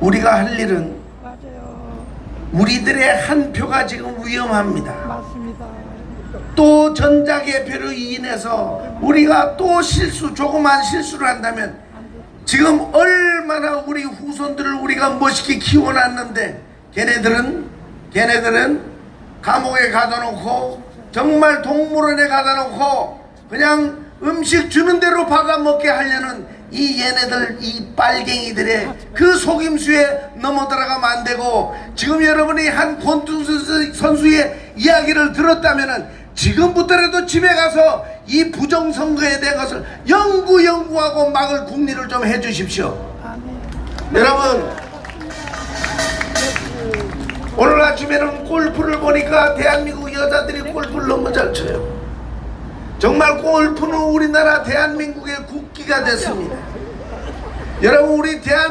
우리가 할 일은 맞아요. 우리들의 한 표가 지금 위험합니다. 맞습니다. 또 전자개표로 인해서 우리가 또 실수 조그만 실수를 한다면 지금 얼마나 우리 후손들을 우리가 멋있게 키워놨는데 걔네들은 걔네들은 감옥에 가둬놓고 정말 동물원에 가둬놓고 그냥 음식 주는 대로 받아먹게 하려는 이 얘네들 이 빨갱이들의 그 속임수에 넘어 들어가면 안 되고 지금 여러분이 한 권투 선수의 이야기를 들었다면은 지금부터라도 집에 가서 이 부정선거에 대한 것을 연구 연구하고 막을 국리를 좀 해주십시오. 여러분 오늘 아침에는 골프를 보니까 대한민국 여자들이 골프를 너무 잘 쳐요. 정말 골프는 우리나라 대한민국의 국기가 됐습니다. 여러분 우리 대한